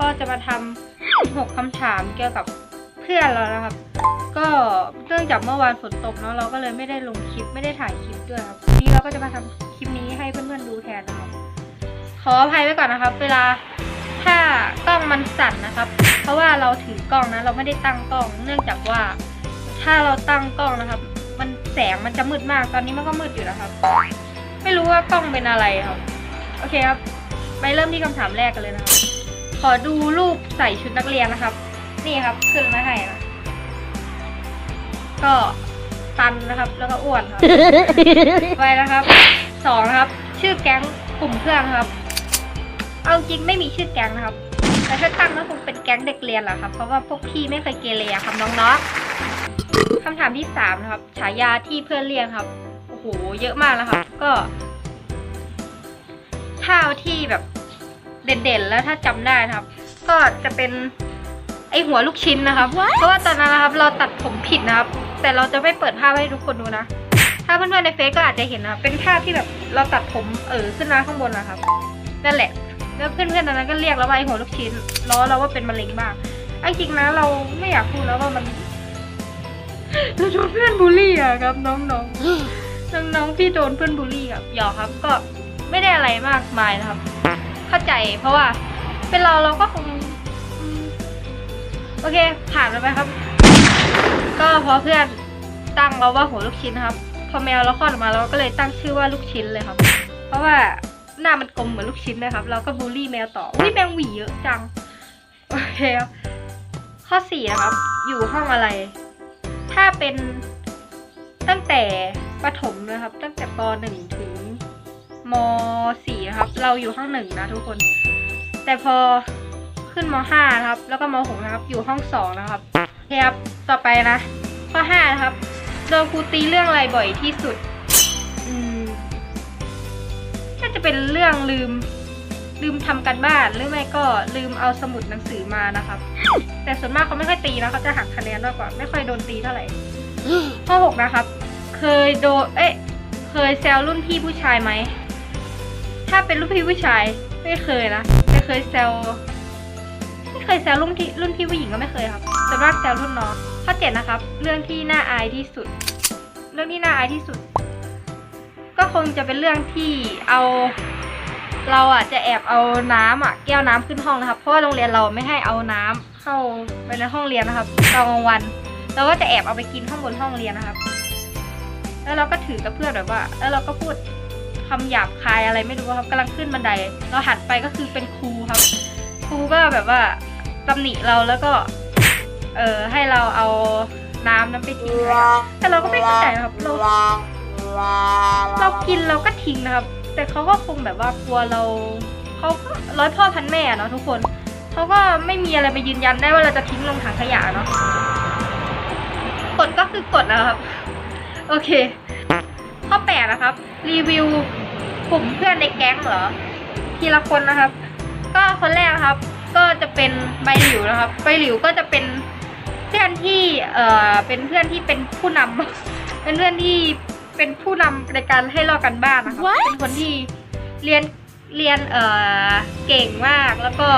ก็จะมาทำหกคำถามเกี่ยวกับเพื่อนเรานะครับ ก็เนื่องจากเมื่อวานฝนตกเนาะเราก็เลยไม่ได้ลงคลิปไม่ได้ถ่ายคลิปด้วยครับวันนี้เราก็จะมาทำคลิปนี้ให้เพื่อนๆดูแทนนะครับ ขออภัยไว้ก่อนนะครับ เวลาถ้ากล้องมันสั่นนะครับ เพราะว่าเราถือกล้องนะ เราไม่ได้ตั้งกล้อง เนื่องจากว่าถ้าเราตั้งกล้องนะครับ มันแสงมันจะมืดมาก ตอนนี้มันก็มืดอยู่นะครับ ไม่รู้ว่ากล้องเป็นอะไรครับ โอเคครับ ไปเริ่มที่คำถามแรกกันเลยนะครับ ขอดูรูปใส่ชุดนักเรียนนะครับ นี่ครับขึ้นมาให้นะก็ตันนะครับ แล้วก็อ้วนครับ ไปนะครับสองนะครับ ชื่อแก๊งกลุ่มเพื่อนครับ เอาจริงไม่มีชื่อแก๊งนะครับแต่ถ้าตั้งก็คงเป็นแก๊งเด็กเรียนแหละครับ เพราะว่าพวกพี่ไม่เคยเกเรอะครับน้องๆคำถามที่สามนะครับ ฉายาที่เพื่อนเรียกครับโอ้โหเยอะมากแล้วครับ ก็ถ้าเอาที่แบบ เด่นๆ แล้วถ้าจำได้นะครับ ก็จะเป็นไอหัวลูกชิ้นนะครับ เพราะว่าตอนนั้นนะครับเราตัดผมผิดนะครับ แต่เราจะไม่เปิดภาพให้ทุกคนดูนะ ถ้าเพื่อนๆในเฟซก็อาจจะเห็นนะครับเป็นภาพที่แบบเราตัดผมเออขึ้นมาข้างบนนะครับนั่นแหละ แล้วเพื่อนๆตอนนั้นก็เรียกเราว่าไอหัวลูกชิ้นล้อเราว่าเป็นมะเร็งบ้างไอ้จริงนะเราไม่อยากพูดแล้วว่ามันเราโดนเพื่อนบูลลี่อะครับ น้องๆน้องๆที่โดนเพื่อนบูลลี่ครับหยอกครับก็ไม่ได้อะไรมากมายนะครับเข้าใจ เพราะว่า เป็นเราเราก็คง โอเค ผ่านไปไหมครับ ก็เพราะเพื่อนตั้งเราว่าหัวลูกชิ้นครับ พอแมวเราคลอดออกมาเราก็เลยตั้งชื่อว่าลูกชิ้นเลยครับ เพราะว่าหน้ามันกลมเหมือนลูกชิ้นนะครับ เราก็บูลลี่แมวต่ออุ้ยแมวหวีเยอะจัง โอเคครับข้อสี่นะครับ อยู่ห้องอะไร ถ้าเป็นตั้งแต่ประถมนะครับ ตั้งแต่ปหนึ่งถึง มสี่นะครับ เราอยู่ห้องหนึ่งนะทุกคน แต่พอขึ้นมห้านะครับ แล้วก็มหกนะครับ อยู่ห้องสองนะครับโอเคครับ ต่อไปนะ ข้อห้านะครับ โดนครูตีเรื่องอะไรบ่อยที่สุด อืมน่าจะเป็นเรื่องลืม ลืมทำกันบ้านหรือไม่ก็ลืมเอาสมุดหนังสือมานะครับ แต่ส่วนมากเขาไม่ค่อยตีนะเขาจะหักคะแนนมากกว่า ไม่ค่อยโดนตีเท่าไหร่ ข้อหกนะครับ เคยโดน เอ๊ะเคยแซวรุ่นพี่ผู้ชายไหม ถ้าเป็นรุ่นพี่ผู้ชายไม่เคยนะแต่เคยแซวไม่เคยแซวรุ่นที่รุ่นพี่ผู้หญิงก็ไม่เคยครับแต่มากแซวรุ่นน้องข้อเจ็ดนะครับ เรื่องที่น่าอายที่สุด เรื่องที่น่าอายที่สุด ก็คงจะเป็นเรื่องที่เอา เราอะจะแอบเอาน้ำอะแก้วน้ำขึ้นห้องนะครับ เพราะว่าโรงเรียนเราไม่ให้เอาน้ำเข้าไปในห้องเรียนนะครับตอนกลางวันเราก็จะแอบเอาไปกินข้างบนห้องเรียนนะครับ แล้วเราก็ถือกับเพื่อนแบบว่า แล้วเราก็พูด คำหยาบคายอะไรไม่รู้ครับกำลังขึ้นบันได เราหันไปก็คือเป็นครูครับ ครูก็แบบว่าตำหนิเราแล้วก็เออให้เราเอาน้ำนั้นไปทิ้งนะครับแต่เราก็ไม่เข้าใจนะครับเราเรากินเราก็ทิ้งนะครับ แต่เขาก็คงแบบว่ากลัวเราเขาก็ร้อยพ่อพันแม่เนาะทุกคนเขาก็ไม่มีอะไรมายืนยันได้ว่าเราจะทิ้งลงถังขยะเนาะกดก็คือกดนะครับ โอเค ข้อแปดนะครับ รีวิว กลุ่มเพื่อนในแก๊งเหรอ ทีละคนนะครับ ก็คนแรกนะครับ ก็จะเป็นใบหลิวนะครับ ใบหลิวก็จะเป็นเพื่อนที่เอ่อเป็นเพื่อนที่เป็นผู้นำเป็นเพื่อนที่เป็นผู้นำในการให้ลอกกันบ้านนะครับ What? เป็นคนที่เรียนเรียนเอ่อเก่งมากแล้วก็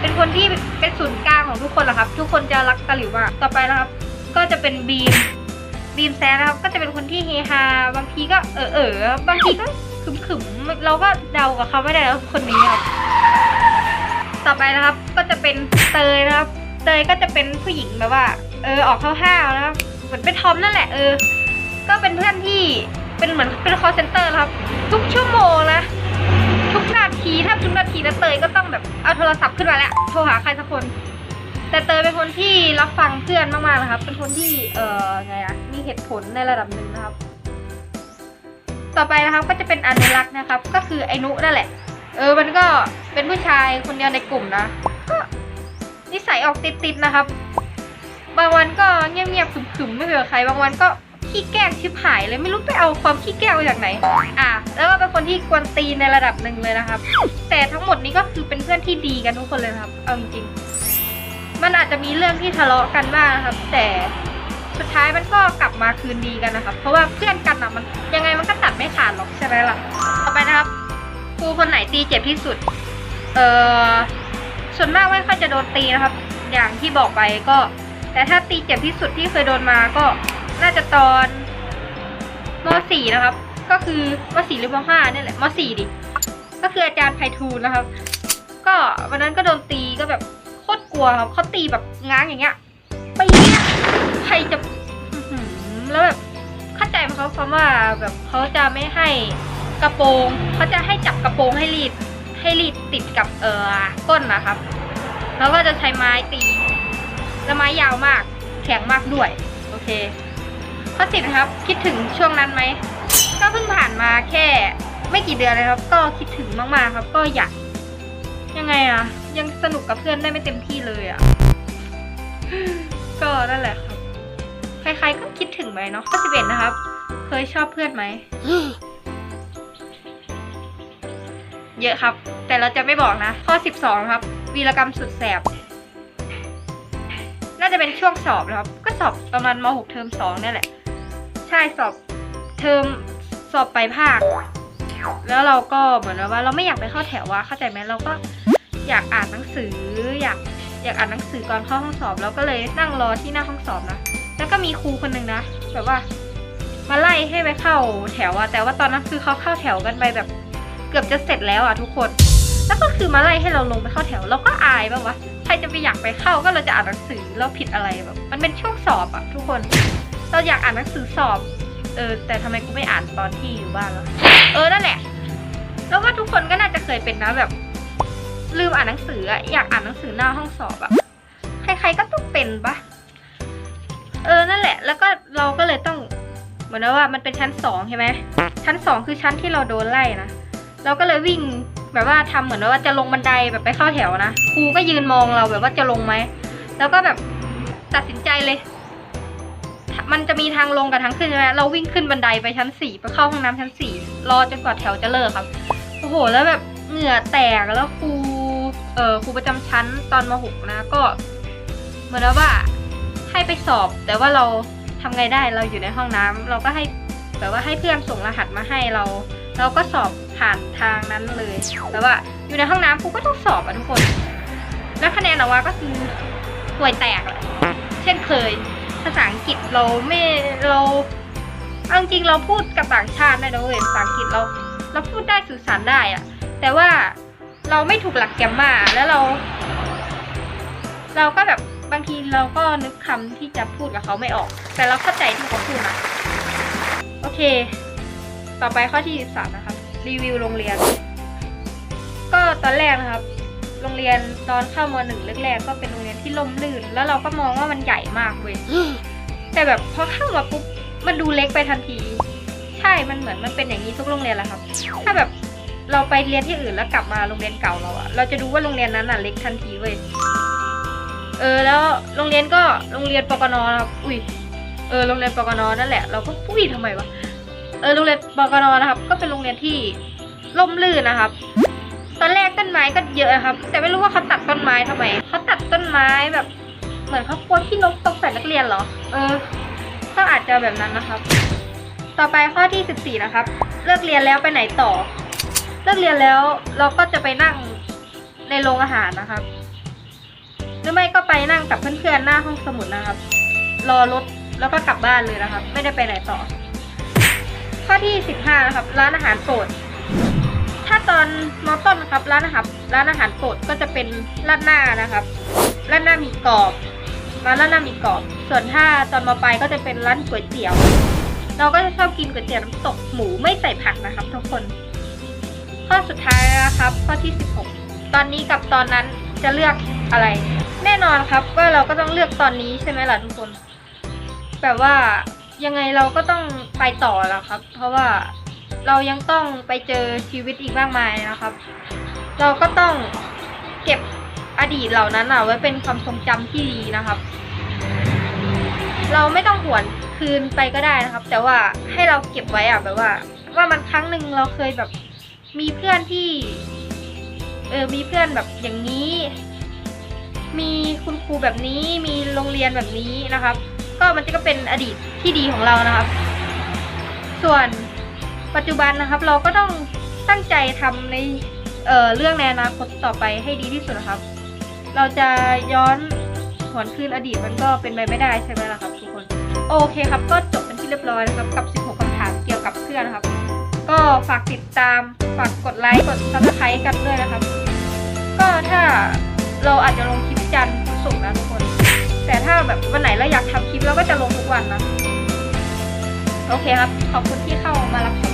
เป็นคนที่เป็นศูนย์กลางของทุกคนแหละครับ ทุกคนจะรักตะหลิวมากต่อไปนะครับ ก็จะเป็นบีม บีมแซนนะครับก็จะเป็นคนที่เฮฮาบางทีก็เออเออบางทีก็ขึมขึมเราก็เดากับเขาไม่ได้แล้วคนนี้ครับ ต่อไปนะครับก็จะเป็นเตยนะครับ เตยก็จะเป็นผู้หญิงแบบว่า เออออกห้าวๆนะครับเหมือนเป็นทอมนั่นแหละเออ ก็เป็นเพื่อนที่เป็นเหมือนเป็นคอเซนเตอร์ครับ ทุกชั่วโมงนะทุกนาทีถ้าทุกนาทีนะเตยก็ต้องแบบเอาโทรศัพท์ขึ้นมาแล้วโทรหาใครสักคน แต่เตยเป็นคนที่รับฟังเพื่อนมากๆนะครับ เป็นคนที่เอ่อไงอะมีเหตุผลในระดับหนึ่งนะครับ ต่อไปนะครับก็จะเป็นอนุรักษ์นะครับ ก็คือไอ้นุนั่นแหละ เออมันก็เป็นผู้ชายคนเดียวในกลุ่มนะก็นิสัยออกติดๆนะครับ บางวันก็เงียบๆขึมๆไม่คุยกับใคร บางวันก็ขี้แกล้งชิบหายเลยไม่รู้ไปเอาความขี้แกล้งมาจากไหน อะ แล้วก็เป็นคนที่กวนตีนในระดับหนึ่งเลยนะครับ แต่ทั้งหมดนี้ก็คือเป็นเพื่อนที่ดีกันทุกคนเลยครับ เอาจริงๆ มันอาจจะมีเรื่องที่ทะเลาะกันบ้างนะครับ แต่สุดท้ายมันก็กลับมาคืนดีกันนะครับ เพราะว่าเพื่อนกันอะมันยังไงมันก็ตัดไม่ขาดหรอกใช่ไหมล่ะต่อไปนะครับครูคนไหนตีเจ็บที่สุด เออส่วนมากไม่ค่อยจะโดนตีนะครับ อย่างที่บอกไปก็ แต่ถ้าตีเจ็บที่สุดที่เคยโดนมาก็น่าจะตอนม .4 นะครับ ก็คือม .4 หรือม .5 นี่แหละม .4 ดิก็คืออาจารย์ไพฑูรย์นะครับ ก็วันนั้นก็โดนตีก็แบบ โคตรกลัวครับเขาตีแบบง้างอย่างเงี้ยไปเนี่ยใครจะแล้วแบบเข้าใจไหมเขาคำว่าแบบเขาจะไม่ให้กระโปรงเขาจะให้จับกระโปรงให้รีดให้รีดติดกับเอ่อก้นนะครับ แล้วก็จะใช้ไม้ตีแล้วไม้ยาวมากแข็งมากด้วย โอเค ข้อสิบนะครับ คิดถึงช่วงนั้นไหมก็เพิ่งผ่านมาแค่ ไม่กี่เดือนเลยครับ ก็คิดถึงมากๆครับ ก็อยากยังไงอะ ยังสนุกกับเพื่อนได้ไม่เต็มที่เลยอะก็นั่นแหละครับ ใครๆก็คิดถึงไหมเนาะข้อสิบเอ็ดนะครับ เคยชอบเพื่อนไหม เยอะครับ แต่เราจะไม่บอกนะ ข้อสิบสองครับ วีรกรรมสุดแสบ น่าจะเป็นช่วงสอบนะครับ ก็สอบประมาณม .6 เทอมสองนี่แหละ ใช่สอบเทอมสอบไปภาคแล้วเราก็เหมือนว่าเราไม่อยากไปเข้าแถวว่าเข้าใจไหมเราก็ อยากอ่านหนังสืออยากอยากอ่านหนังสือก่อนเข้าห้องสอบเราก็เลยนั่งรอที่หน้าห้องสอบนะ แล้วก็มีครูคนหนึ่งนะ แบบว่า มาไล่ให้ไปเข้าแถวอะแต่ว่าตอนนั้นคือเขาเข้าแถวกันไปแบบ เกือบจะเสร็จแล้วอะทุกคน แล้วก็คือมาไล่ให้เราลงไปเข้าแถวเราก็อายแบบว่าใครจะไปอยากไปเข้าก็เราจะอ่านหนังสือเราผิดอะไรแบบ มันเป็นช่วงสอบอะทุกคน เราอยากอ่านหนังสือสอบ เออ แต่ทำไมกูไม่อ่านตอนที่อยู่บ้านแล้วเออนั่นแหละแล้วว่าทุกคนก็น่าจะเคยเป็นนะแบบ ลืมอ่านหนังสืออะอยากอ่านหนังสือหน้าห้องสอบอะใครๆก็ต้องเป็นปะเออนั่นแหละ แล้วก็เราก็เลยต้องเหมือนว่ามันเป็นชั้นสองใช่ไหมชั้นสองคือชั้นที่เราโดนไล่นะเราก็เลยวิ่งแบบว่าทำเหมือนว่าจะลงบันไดแบบไปเข้าแถวนะครูก็ยืนมองเราแบบว่าจะลงไหมแล้วก็แบบตัดสินใจเลย มันจะมีทางลงกับทางขึ้นใช่ไหมเราวิ่งขึ้นบันไดไปชั้นสี่ไปเข้าห้องน้ำชั้นสี่รอจนกว่าแถวจะเลิกครับโอ้โห แล้วแบบเหงื่อแตกแล้วครู เออครูประจำชั้นตอนมหกนะก็ เหมือนว่าให้ไปสอบ แต่ว่าเราทำไงได้เราอยู่ในห้องน้ำเราก็ให้แบบว่าให้เพื่อนส่งรหัสมาให้เรา เราก็สอบผ่านทางนั้นเลยแต่ว่าอยู่ในห้องน้ำครูก็ต้องสอบอะทุกคน แล้วคะแนนออกมาก็คือห่วยแตกแหละเช่นเคย ภาษาอังกฤษเราไม่เราเอาจริงเราพูดกับต่างชาติได้นะเว้ยภาษาอังกฤษเรา เราพูดได้สื่อสารได้อะแต่ว่า เราไม่ถูกหลักแกมมาแล้วเรา เราก็แบบบางทีเราก็นึกคำที่จะพูดกับเขาไม่ออก แต่เราเข้าใจที่เขาพูดนะโอเค ต่อไปข้อที่สามนะครับรีวิวโรงเรียน ก็ตอนแรกนะครับ โรงเรียนตอนเข้ามหนึ่งแรกๆก็เป็นโรงเรียนที่ล่มลื่น แล้วเราก็มองว่ามันใหญ่มากเว้ยแต่แบบพอเข้ามาปุ๊บมันดูเล็กไปทันที ใช่มันเหมือนมันเป็นอย่างนี้ทุกโรงเรียนแหละครับ ถ้าแบบ เราไปเรียนที่อื่นแล้วกลับมาโรงเรียนเก่าเราอะเราจะดูว่าโรงเรียนนั้นอะเล็กทันทีเว้ยเออแล้วโรงเรียนก็โรงเรียนปกนนะครับอุ้ยเออโรงเรียนปกนนั่นแหละ เราก็อุ้ยทำไมวะเออโรงเรียนปกนนะครับ ก็เป็นโรงเรียนที่ร่มรื่นนะครับ ตอนแรกต้นไม้ก็เยอะครับ แต่ไม่รู้ว่าเขาตัดต้นไม้ทำไมเขาตัดต้นไม้แบบ เหมือนเขากลัวขี้นกตกใส่นักเรียนเหรอ เออ ก็อาจจะแบบนั้นนะครับ ต่อไปข้อที่ 14 นะครับ เลิกเรียนแล้วไปไหนต่อ เลิกเรียนแล้วเราก็จะไปนั่งในโรงอาหารนะครับ หรือไม่ก็ไปนั่งกับเพื่อนๆหน้าห้องสมุดนะครับ รอรถแล้วก็กลับบ้านเลยนะครับ ไม่ได้ไปไหนต่อ ข้อที่ 15 นะครับ ร้านอาหารโปรด ถ้าตอนมอต้นนะครับ ร้านอาหารร้านอาหารโปรดก็จะเป็นร้าดหน้านะครับร้าดหน้ามีกรอบร้านราดหน้ามีกรอบ ส่วนถ้าตอนมปลายก็จะเป็นร้านก๋วยเตี๋ยว เราก็จะชอบกินก๋วยเตี๋ยวน้ำตกหมูไม่ใส่ผักนะครับ ทุกคน ข้อสุดท้ายนะครับ ข้อที่ 16 ตอนนี้กับตอนนั้นจะเลือกอะไร แน่นอนครับว่าเราก็ต้องเลือกตอนนี้ใช่ไหมล่ะทุกคน แบบว่ายังไงเราก็ต้องไปต่อแล้วครับ เพราะว่าเรายังต้องไปเจอชีวิตอีกมากมายนะครับ เราก็ต้องเก็บอดีตเหล่านั้นอะไว้เป็นความทรงจำที่ดีนะครับ เราไม่ต้องหวนคืนไปก็ได้นะครับ แต่ว่าให้เราเก็บไว้อะแบบว่า ว่ามันครั้งหนึ่งเราเคยแบบ มีเพื่อนที่ เออ มีเพื่อนแบบอย่างนี้ มีคุณครูแบบนี้ มีโรงเรียนแบบนี้นะครับ ก็มันจะก็เป็นอดีตที่ดีของเรานะครับ ส่วนปัจจุบันนะครับ เราก็ต้องตั้งใจทำใน เอ่อ เรื่องในอนาคตต่อไปให้ดีที่สุดนะครับ เราจะย้อนหวนคืนอดีตมันก็เป็นไปไม่ได้ใช่ไหมล่ะครับทุกคน โอเคครับ ก็จบเป็นที่เรียบร้อยนะครับ กับ 16คำถามเกี่ยวกับเพื่อนนะครับ ก็ฝากติดตาม ฝากกดไลค์กดซับสไครต์กันด้วยนะครับ ก็ถ้าเราอาจจะลงคลิปจันทร์ศุกร์นะทุกคน แต่ถ้าแบบวันไหนเราอยากทำคลิปเราก็จะลงทุกวันนะ โอเคครับ ขอบคุณที่เข้ามารับชม